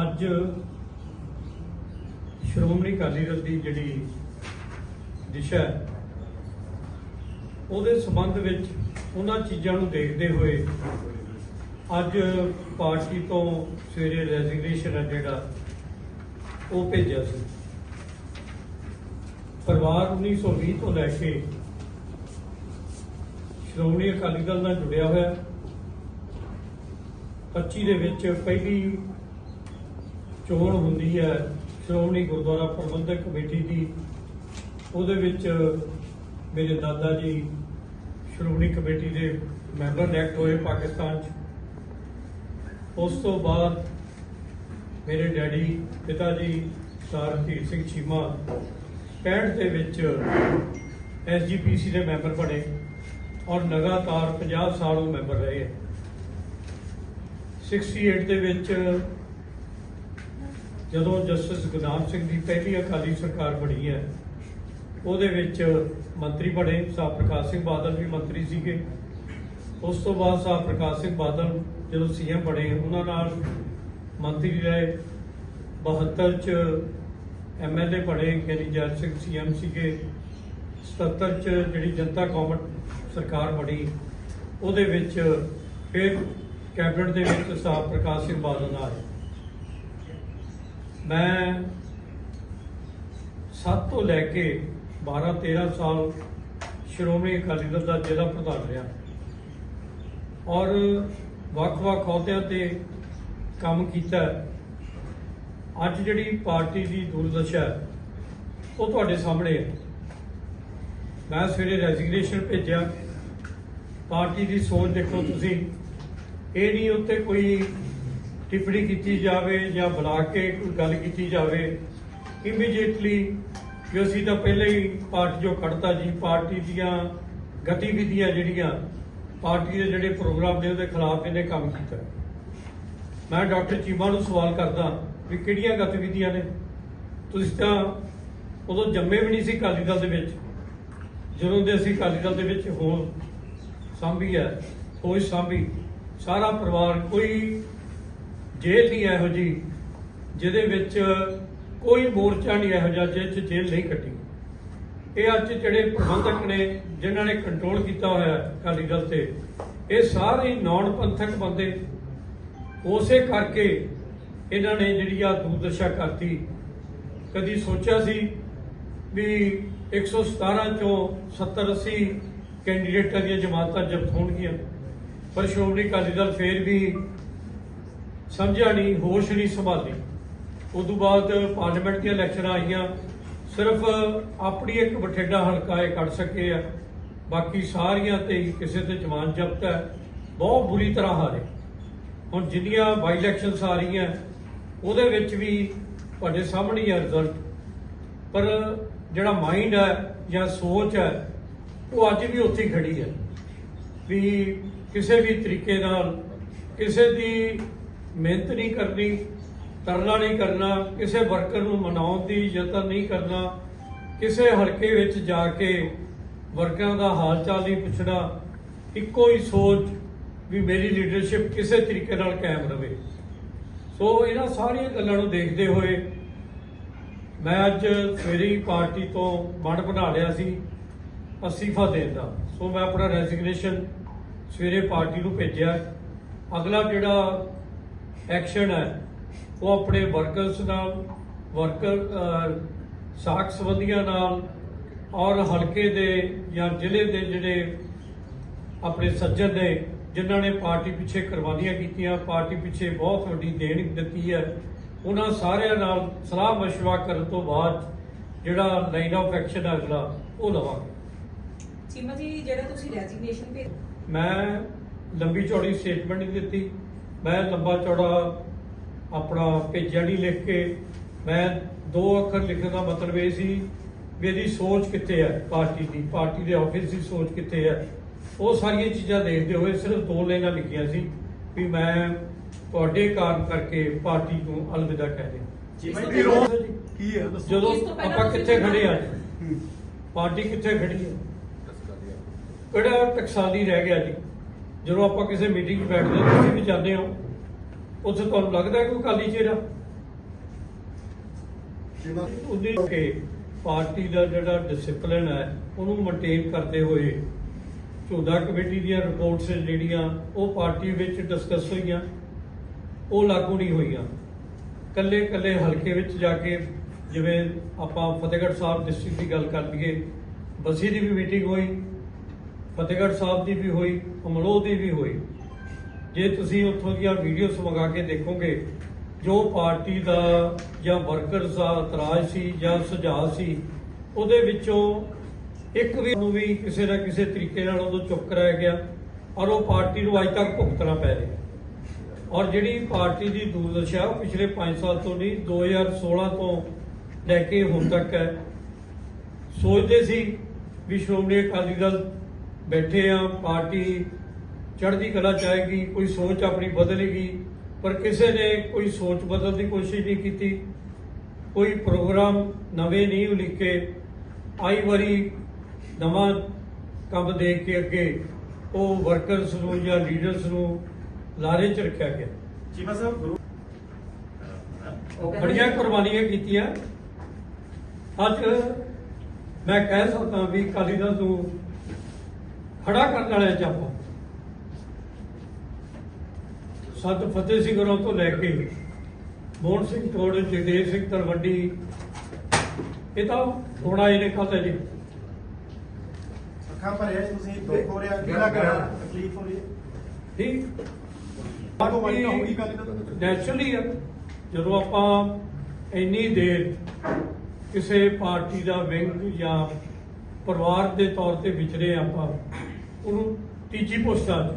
ਅੱਜ ਸ਼੍ਰੋਮਣੀ ਅਕਾਲੀ ਦਲ ਦੀ ਜਿਹੜੀ ਦਿਸ਼ਾ ਉਹਦੇ ਸੰਬੰਧ ਵਿੱਚ ਉਹਨਾਂ ਚੀਜ਼ਾਂ ਨੂੰ ਦੇਖਦੇ ਹੋਏ ਅੱਜ ਪਾਰਟੀ ਤੋਂ ਸਵੇਰੇ ਰੈਜ਼ਿਗਨੇਸ਼ਨ ਹੈ ਜਿਹੜਾ, ਉਹ ਭੇਜਿਆ ਸੀ ਪਰਿਵਾਰ 1920 ਤੋਂ ਲੈ ਕੇ ਸ਼੍ਰੋਮਣੀ ਅਕਾਲੀ ਦਲ ਨਾਲ ਜੁੜਿਆ ਹੋਇਆ ਹੈ। 25 ਦੇ ਵਿੱਚ ਪਹਿਲੀ ਚੋਣ ਹੁੰਦੀ ਹੈ, ਸ਼੍ਰੋਮਣੀ ਗੁਰਦੁਆਰਾ ਪ੍ਰਬੰਧਕ ਕਮੇਟੀ ਦੀ, ਉਹਦੇ ਵਿੱਚ ਮੇਰੇ ਦਾਦਾ ਜੀ ਸ਼੍ਰੋਮਣੀ ਕਮੇਟੀ ਦੇ ਮੈਂਬਰ ਇਲੈਕਟ ਹੋਏ ਪਾਕਿਸਤਾਨ 'ਚ। ਉਸ ਤੋਂ ਬਾਅਦ ਮੇਰੇ ਡੈਡੀ, ਪਿਤਾ ਜੀ ਸਰ ਸਿੰਘ ਚੀਮਾ 65 ਦੇ ਵਿੱਚ ਐਸਜੀਪੀਸੀ ਦੇ ਮੈਂਬਰ ਬਣੇ ਔਰ ਲਗਾਤਾਰ 50 ਸਾਲ ਉਹ ਮੈਂਬਰ ਰਹੇ। ਹੈ 68 ਦੇ ਵਿੱਚ ਜਦੋਂ ਜਸਟਿਸ ਗੁਰਨਾਮ ਸਿੰਘ ਦੀ ਪਹਿਲੀ ਅਕਾਲੀ ਸਰਕਾਰ ਬਣੀ ਹੈ, ਉਹਦੇ ਵਿੱਚ ਮੰਤਰੀ ਬਣੇ ਸਾਹਿਬ ਪ੍ਰਕਾਸ਼ ਸਿੰਘ ਬਾਦਲ ਵੀ ਮੰਤਰੀ ਸੀਗੇ। ਉਸ ਤੋਂ ਬਾਅਦ ਸਾਹਿਬ ਪ੍ਰਕਾਸ਼ ਸਿੰਘ ਬਾਦਲ ਜਦੋਂ ਸੀਐਮ ਬਣੇ, ਉਹਨਾਂ ਨਾਲ ਮੰਤਰੀ ਰਹੇ। 72 ਚ ਐਮਐਲਏ ਬਣੇ, ਗਿਆਨੀ ਜੈਲ ਸਿੰਘ ਸੀਐਮ ਸੀਗੇ। 77 ਚ ਜਿਹੜੀ ਜਨਤਾ ਕੌਮਟ ਸਰਕਾਰ ਬਣੀ, ਉਹਦੇ ਵਿੱਚ ਫਿਰ ਕੈਬਨਿਟ ਦੇ ਵਿੱਚ ਸਾਹਿਬ ਪ੍ਰਕਾਸ਼ ਸਿੰਘ ਬਾਦਲ ਆਏ। ਮੈਂ 7 ਤੋਂ ਲੈ ਕੇ 12 13 ਸਾਲ ਸ਼੍ਰੋਮਣੀ ਅਕਾਲੀ ਦਲ ਦਾ ਜ਼ਿਲ੍ਹਾ ਪ੍ਰਧਾਨ ਰਿਹਾ। ਔਰ ਵੱਖ-ਵੱਖ ਅਹੁਦਿਆਂ ਤੇ ਕੰਮ ਕੀਤਾ। ਅੱਜ ਜਿਹੜੀ ਪਾਰਟੀ ਦੀ ਦੁਰਦਸ਼ਾ ਉਹ ਤੁਹਾਡੇ ਸਾਹਮਣੇ ਹੈ। ਮੈਂ ਸਵੇਰੇ ਰੈਜ਼ਿਗਨੇਸ਼ਨ ਭੇਜਿਆ। ਪਾਰਟੀ ਦੀ ਸੋਚ ਦੇਖੋ ਤੁਸੀਂ। ਇਹ ਨਹੀਂ ਉੱਤੇ ਕੋਈ ਟਿੱਪਣੀ ਕੀਤੀ ਜਾਵੇ ਜਾਂ ਬੁਲਾ ਕੇ ਕੋਈ ਗੱਲ ਕੀਤੀ ਜਾਵੇ ਇਮੀਡੀਏਟਲੀ ਕਿ ਅਸੀਂ ਤਾਂ ਪਹਿਲੇ ਹੀ ਪਾਰਟੀ ਜੋ ਕੱਢਤਾ ਜੀ, ਪਾਰਟੀ ਦੀਆਂ ਗਤੀਵਿਧੀਆਂ ਜਿਹੜੀਆਂ, ਪਾਰਟੀ ਦੇ ਜਿਹੜੇ ਪ੍ਰੋਗਰਾਮ ਨੇ ਉਹਦੇ ਖਿਲਾਫ ਇਹਨੇ ਕੰਮ ਕੀਤਾ। ਮੈਂ ਡਾਕਟਰ ਚੀਮਾ ਨੂੰ ਸਵਾਲ ਕਰਦਾ ਵੀ ਕਿਹੜੀਆਂ ਗਤੀਵਿਧੀਆਂ ਨੇ? ਤੁਸੀਂ ਤਾਂ ਉਦੋਂ ਜੰਮੇ ਵੀ ਨਹੀਂ ਸੀ ਅਕਾਲੀ ਦਲ ਦੇ ਵਿੱਚ। ਜਦੋਂ ਦੇ ਅਸੀਂ ਅਕਾਲੀ ਦਲ ਦੇ ਵਿੱਚ ਹੋਂ ਸਾਂਭੀ ਹੈ ਹੋਸ਼ ਸਾਂਭੀ, ਸਾਰਾ ਪਰਿਵਾਰ ਕੋਈ ਜੇਲ੍ਹ ਨਹੀਂ ਇਹੋ ਜੀ ਜਿਹਦੇ ਵਿੱਚ ਕੋਈ ਮੋਰਚਾ ਨਹੀਂ ਇਹੋ ਜਿਹਾ, ਜਿਹਦੇ ਚ ਜੇਲ੍ਹ ਨਹੀਂ ਕੱਟੀ। ਇਹ ਅੱਜ ਜਿਹੜੇ ਪ੍ਰਬੰਧਕ ਨੇ, ਜਿਨ੍ਹਾਂ ਨੇ ਕੰਟਰੋਲ ਕੀਤਾ ਹੋਇਆ ਅਕਾਲੀ ਦਲ ਤੇ, ਇਹ ਸਾਰੇ ਨੌਨ ਪੰਥਕ ਬੰਦੇ, ਉਸੇ ਕਰਕੇ ਇਹਨਾਂ ਨੇ ਜਿਹੜੀ ਆ ਦੂਰਦਰਸ਼ਾ ਕਰਤੀ। ਕਦੀ ਸੋਚਿਆ ਸੀ ਵੀ 117 ਚੋਂ 70 80 ਕੈਂਡੀਡੇਟਾਂ ਦੀਆਂ ਜਮਾਤਾਂ ਜ਼ਬਤ ਹੋਣਗੀਆਂ, ਪਰ ਸ਼੍ਰੋਮਣੀ ਅਕਾਲੀ ਦਲ ਫੇਰ ਵੀ ਸਮਝਿਆ ਨਹੀਂ, ਹੋਸ਼ ਨਹੀਂ ਸੰਭਾਲੀ। ਉਸ ਤੋਂ ਬਾਅਦ ਪਾਰਲੀਮੈਂਟ ਦੀਆਂ ਇਲੈਕਸ਼ਨਾਂ ਆਈਆਂ। ਸਿਰਫ ਆਪਣੀ ਇੱਕ ਬਠਿੰਡਾ ਹਲਕਾ ਇਹ ਕੱਢ ਸਕੇ ਆ। ਬਾਕੀ ਸਾਰੀਆਂ ਤੇ ਹੀ ਕਿਸੇ ਤੇ ਜਵਾਨ ਜ਼ਬਤ ਹੈ। ਬਹੁਤ ਬੁਰੀ ਤਰ੍ਹਾਂ ਹਾਰੇ। ਹੁਣ ਜਿੰਨੀਆਂ ਬਾਈ ਇਲੈਕਸ਼ਨਸ ਆ ਰਹੀਆਂ, ਉਹਦੇ ਵਿੱਚ ਵੀ ਤੁਹਾਡੇ ਸਾਹਮਣੇ ਹੀ ਰਿਜ਼ਲਟ ਪਰ ਜਿਹੜਾ ਮਾਈਂਡ ਹੈ ਜਾਂ ਸੋਚ ਹੈ, ਉਹ ਅੱਜ ਵੀ ਉੱਥੇ ਹੀ ਖੜੀ ਹੈ। ਵੀ ਕਿਸੇ ਵੀ ਤਰੀਕੇ ਨਾਲ, ਕਿਸੇ ਦੀ ਮਿਹਨਤ ਨਹੀਂ ਕਰਨੀ, ਤਰਲਾ ਨਹੀਂ ਕਰਨਾ, ਕਿਸੇ ਵਰਕਰ ਨੂੰ ਮਨਾਉਣ ਦੀ ਯਤਨ ਨਹੀਂ ਕਰਨਾ, ਕਿਸੇ ਹਲਕੇ ਵਿੱਚ ਜਾ ਕੇ ਵਰਕਰਾਂ ਦਾ ਹਾਲ ਚਾਲ ਨਹੀਂ ਪੁੱਛਣਾ, ਇੱਕੋ ਹੀ ਸੋਚ ਵੀ ਮੇਰੀ ਲੀਡਰਸ਼ਿਪ ਕਿਸੇ ਤਰੀਕੇ ਨਾਲ ਕਾਇਮ ਰਵੇ। ਸੋ ਇਹਨਾਂ ਸਾਰੀਆਂ ਗੱਲਾਂ ਨੂੰ ਦੇਖਦੇ ਹੋਏ ਮੈਂ ਅੱਜ ਸਵੇਰੇ ਪਾਰਟੀ ਤੋਂ ਮਨ ਬਣਾ ਲਿਆ ਸੀ, ਅਸਤੀਫਾ ਦੇਣ ਦਾ। ਸੋ ਮੈਂ ਆਪਣਾ ਰੈਜ਼ਿਗਨੇਸ਼ਨ ਸਵੇਰੇ ਪਾਰਟੀ ਨੂੰ ਭੇਜਿਆ। ਅਗਲਾ ਜਿਹੜਾ ਐਕਸ਼ਨ ਹੈ ਉਹ ਆਪਣੇ ਵਰਕਰਸ ਨਾਲ ਵਰਕਰ ਸਾਖ ਸੰਬੰਧੀਆਂ ਨਾਲ ਔਰ ਹਲਕੇ ਦੇ ਜਾਂ ਜ਼ਿਲ੍ਹੇ ਦੇ ਜਿਹੜੇ ਆਪਣੇ ਸੱਜਣ ਨੇ ਜਿਨ੍ਹਾਂ ਨੇ ਪਾਰਟੀ ਪਿੱਛੇ ਕੁਰਬਾਨੀਆਂ ਕੀਤੀਆਂ ਪਾਰਟੀ ਪਿੱਛੇ ਬਹੁਤ ਵੱਡੀ ਦੇਣ ਦਿੱਤੀ ਹੈ ਉਹਨਾਂ ਸਾਰਿਆਂ ਨਾਲ ਸਲਾਹ مشورہ ਕਰਨ ਤੋਂ ਬਾਅਦ ਜਿਹੜਾ ਲਾਈਨ ਆਫ ਐਕਸ਼ਨ ਹੈ ਅਗਲਾ ਉਹ ਲਵਾਂਗੇ ਚੀਮਾ ਜੀ ਜਿਹੜਾ ਤੁਸੀਂ ਰੈਜ਼ਿਗਨੇਸ਼ਨ ਭੇਜ ਮੈਂ ਲੰਬੀ ਚੌੜੀ ਸਟੇਟਮੈਂਟ ਨਹੀਂ ਦਿੱਤੀ ਮੈਂ ਲੰਬਾ ਚੌੜਾ ਆਪਣਾ ਭੇਜਿਆ ਨਹੀਂ ਲਿਖ ਕੇ। ਮੈਂ ਦੋ ਅੱਖਰ ਲਿਖਣ ਦਾ ਮਤਲਬ ਇਹ ਸੀ ਵੀ ਇਹਦੀ ਸੋਚ ਕਿੱਥੇ ਹੈ ਪਾਰਟੀ ਦੀ? ਪਾਰਟੀ ਦੇ ਆਫਿਸ ਦੀ ਸੋਚ ਕਿੱਥੇ ਹੈ ਉਹ ਸਾਰੀਆਂ ਚੀਜ਼ਾਂ ਦੇਖਦੇ ਹੋਏ ਸਿਰਫ ਦੋ ਲਾਈਨਾਂ ਲਿਖੀਆਂ ਸੀ ਵੀ ਮੈਂ ਤੁਹਾਡੇ ਕਾਰਨ ਕਰਕੇ ਪਾਰਟੀ ਨੂੰ ਅਲਵਿਦਾ ਕਹਿ ਜੀ। ਕੀ ਹੈ ਦੱਸੋ ਜਦੋਂ ਆਪਾਂ ਕਿੱਥੇ ਖੜੇ ਆ? ਹੂੰ। ਪਾਰਟੀ ਕਿੱਥੇ ਖੜੀ ਹੈ ਕਿਹੜਾ ਟਕਸਾਲੀ ਰਹਿ ਗਿਆ ਜੀ? ਜਦੋਂ ਆਪਾਂ ਕਿਸੇ ਮੀਟਿੰਗ 'ਚ ਬੈਠਦੇ ਹਾਂ, ਤੁਸੀਂ ਵੀ ਜਾਂਦੇ ਹੋ ਉੱਥੇ ਤੁਹਾਨੂੰ ਲੱਗਦਾ ਹੈ ਕੋਈ ਕਾਲੀ ਚਿਹਰਾ? ਉਹਦੇ ਕੇ ਪਾਰਟੀ ਦਾ ਜਿਹੜਾ ਡਿਸਪਲਿਨ ਹੈ ਉਹਨੂੰ ਮੇਨਟੇਨ ਕਰਦੇ ਹੋਏ ਝੋਦਾ ਕਮੇਟੀ ਦੀਆਂ ਰਿਪੋਰਟਸ ਜਿਹੜੀਆਂ ਉਹ ਪਾਰਟੀ ਵਿੱਚ ਡਿਸਕਸ ਹੋਈਆਂ ਉਹ ਲਾਗੂ ਨਹੀਂ ਹੋਈਆਂ। ਕੱਲੇ ਕੱਲੇ ਹਲਕੇ ਵਿੱਚ ਜਾ ਕੇ ਜਿਵੇਂ ਆਪਾਂ ਫਤਿਹਗੜ੍ਹ ਸਾਹਿਬ ਡਿਸਟ੍ਰਿਕਟ ਦੀ ਗੱਲ ਕਰ ਲਈਏ ਬਸੀ ਦੀ ਵੀ ਮੀਟਿੰਗ ਹੋਈ ਫਤਿਹਗੜ੍ਹ ਸਾਹਿਬ ਦੀ ਵੀ ਹੋਈ ਅਮਲੋਹ ਦੀ ਵੀ ਹੋਈ। ਜੇ ਤੁਸੀਂ ਉੱਥੋਂ ਦੀਆਂ ਵੀਡੀਓਸ ਮੰਗਾ ਕੇ ਦੇਖੋਗੇ, ਜੋ ਪਾਰਟੀ ਦਾ ਜਾਂ ਵਰਕਰਸ ਦਾ ਇਤਰਾਜ਼ ਸੀ ਜਾਂ ਸੁਝਾਅ ਸੀ, ਉਹਦੇ ਵਿੱਚੋਂ ਇੱਕ ਵੀ ਨੂੰ ਵੀ ਕਿਸੇ ਨਾ ਕਿਸੇ ਤਰੀਕੇ ਨਾਲ ਉਦੋਂ ਚੁੱਪ ਕਰਾਇਆ ਗਿਆ ਔਰ ਉਹ ਪਾਰਟੀ ਨੂੰ ਅੱਜ ਤੱਕ ਭੁਗਤਣਾ ਪੈ ਰਿਹਾ। ਔਰ ਜਿਹੜੀ ਪਾਰਟੀ ਦੀ ਦੂਰਦਰਸ਼ਾ ਉਹ ਪਿਛਲੇ 5 ਸਾਲ ਤੋਂ ਨਹੀਂ 2016 ਤੋਂ ਲੈ ਕੇ ਹੁਣ ਤੱਕ ਹੈ। ਸੋਚਦੇ ਸੀ ਵੀ ਸ਼੍ਰੋਮਣੀ ਅਕਾਲੀ ਦਲ ਬੈਠੇ ਆ ਪਾਰਟੀ ਚੜ੍ਹਦੀ ਕਲਾ ਚਾਹੇਗੀ ਕੋਈ ਸੋਚ ਆਪਣੀ ਬਦਲੇਗੀ ਪਰ ਕਿਸੇ ਨੇ ਕੋਈ ਸੋਚ ਬਦਲਣ ਦੀ ਕੋਸ਼ਿਸ਼ ਨਹੀਂ ਕੀਤੀ। ਕੋਈ ਪ੍ਰੋਗਰਾਮ ਨਵੇਂ ਨਹੀਂ ਉਲੀਕੇ ਆਈ ਵਾਰੀ ਨਵਾਂ ਕੰਮ ਦੇਖ ਕੇ ਅੱਗੇ ਉਹ ਵਰਕਰਸ ਨੂੰ ਜਾਂ ਲੀਡਰਸ ਨੂੰ ਲਾਰੇ ਚ ਰੱਖਿਆ ਗਿਆ। ਚੀਮਾ ਸਾਹਿਬ ਗੁਰੂ ਬੜੀਆਂ ਕੁਰਬਾਨੀਆਂ ਕੀਤੀਆਂ। ਅੱਜ ਮੈਂ ਕਹਿ ਸਕਦਾ ਵੀ ਅਕਾਲੀ ਦਲ ਨੂੰ ਖੜਾ ਕਰਨ ਵਾਲਿਆਂ ਚ ਆਪਾਂ। ਸੰਤ ਫਤਿਹ ਸਿੰਘ ਹੋਰਾਂ ਤੋਂ ਲੈ ਕੇ ਮੋਹਨ ਸਿੰਘ ਟੋੜ ਜਗਦੇਵ ਸਿੰਘ ਤਲਵੰਡੀ ਇਹ ਤਾਂ ਹੁਣ ਆਏ ਨੇ ਕੱਲ੍ਹ ਜੀ ਅੱਖਾਂ ਭਰਿਆ ਤੁਸੀਂ ਦੁੱਖ ਹੋ ਰਿਹਾ ਕਿਹੜਾ ਕਰ ਤਕਲੀਫ ਹੋ ਰਹੀ ਹੈ? ਠੀਕ। ਬਾਕੀ ਵਾਲੀ ਹੋਊਗੀ ਗੱਲ ਨੈਚੁਰਲੀ ਆ ਜਦੋਂ ਆਪਾਂ ਇੰਨੀ ਦੇਰ ਕਿਸੇ ਪਾਰਟੀ ਦਾ ਵਿੰਗ ਜਾਂ ਪਰਿਵਾਰ ਦੇ ਤੌਰ ਤੇ ਵਿਚਰੇ ਆਪਾਂ por um pedir por.